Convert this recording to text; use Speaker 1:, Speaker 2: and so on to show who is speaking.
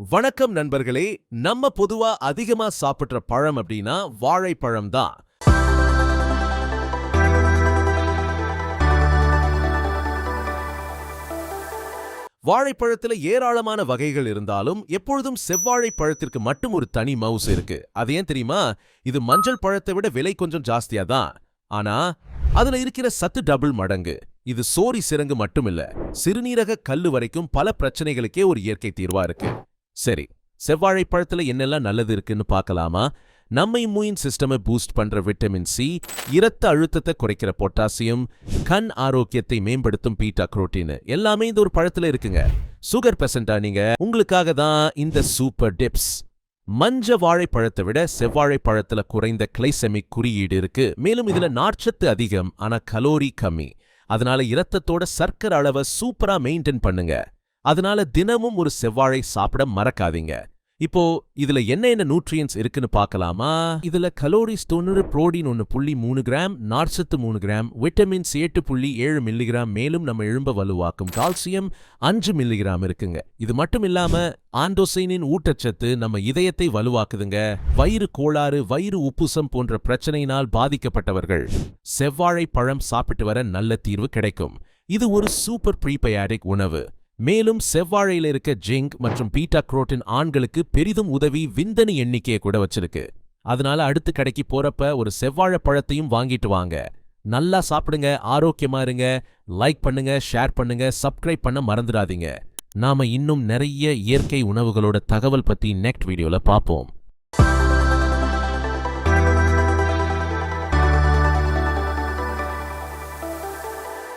Speaker 1: வணக்கம் நண்பர்களே நம்ம பொதுவா அதிகமா சாப்பிடுற பழம் அப்படின்னா வாழைப்பழம் தான். வாழைப்பழத்துல ஏராளமான வகைகள் இருந்தாலும் எப்பொழுதும் செவ்வாழை பழத்திற்கு மட்டும் ஒரு தனி மவுஸ் இருக்கு. அது ஏன் தெரியுமா? இது மஞ்சள் பழத்தை விட விலை கொஞ்சம் ஜாஸ்தியா தான். ஆனா அதுல இருக்கிற சத்து டபுள் மடங்கு. இது சோரி சிறங்கு மட்டுமில்ல சிறுநீரக கல்லு வரைக்கும் பல பிரச்சனைகளுக்கே ஒரு இயற்கை தீர்வா இருக்கு. சரி செவ்வாழை என்னெல்லாம் நல்லது இருக்குன்னு பார்க்கலாமா? நம்ம இம்யூன் சிஸ்டமை பூஸ்ட் பண்ற விட்டமின் சி இரத்த அழுத்தத்தை குறைக்கிற பொட்டாசியம் கண் ஆரோக்கியத்தை மேம்படுத்தும் பீட்டா குரோட்டீன் எல்லாமே இந்த ஒரு பழத்துல இருக்குங்க. சுகர் பெசண்டா நீங்க உங்களுக்காக தான் இந்த சூப்பர் டிப்ஸ் மஞ்ச வாழைப்பழத்தை விட செவ்வாழை குறைந்த கிளைசெமிக் குறியீடு இருக்கு. மேலும் இதுல நார்ச்சத்து அதிகம் ஆனால் கலோரி கம்மி. அதனால இரத்தத்தோட சர்க்கரை அளவை சூப்பரா மெயின்டைன் பண்ணுங்க. அதனால தினமும் ஒரு செவ்வாழை சாப்பிட மறக்காதீங்க. இப்போ இதுல என்ன என்ன நியூட்ரியன்ஸ் இருக்குன்னு பார்க்கலாமா? இதுல கலோரிஸ் தொண்ணூறு புரோட்டீன் ஒன்னு புள்ளி மூணு கிராம் நார்ச்சத்து மூணு கிராம் விட்டமின்ஸ் எட்டு புள்ளி ஏழு மில்லிகிராம் மேலும் நம்ம எழும்ப வலுவாக்கும் கால்சியம் அஞ்சு மில்லிகிராம் இருக்குங்க. இது மட்டும் இல்லாம ஆண்டோசைனின் ஊட்டச்சத்து நம்ம இதயத்தை வலுவாக்குதுங்க. வயிறு கோளாறு வயிறு உப்புசம் போன்ற பிரச்சனையினால் பாதிக்கப்பட்டவர்கள் செவ்வாழை பழம் சாப்பிட்டு வர நல்ல தீர்வு கிடைக்கும். இது ஒரு சூப்பர் ப்ரீபயாடிக் உணவு. மேலும் செவ்வாழையில இருக்க ஜிங்க் மற்றும் பீட்டா குரோட்டின் ஆண்களுக்கு பெரிதும் உதவி விந்தனி எண்ணிக்கையை கூட வச்சிருக்கு. அதனால அடுத்து கடைக்கு போறப்ப ஒரு செவ்வாழை பழத்தையும் வாங்கிட்டு வாங்க. நல்லா சாப்பிடுங்க ஆரோக்கியமா இருங்க லைக் பண்ணுங்க ஷேர் பண்ணுங்க சப்ஸ்கிரைப் பண்ண மறந்துடாதீங்க. நாம இன்னும் நிறைய இயற்கை உணவுகளோட தகவல் பத்தி நெக்ஸ்ட் வீடியோல பார்ப்போம்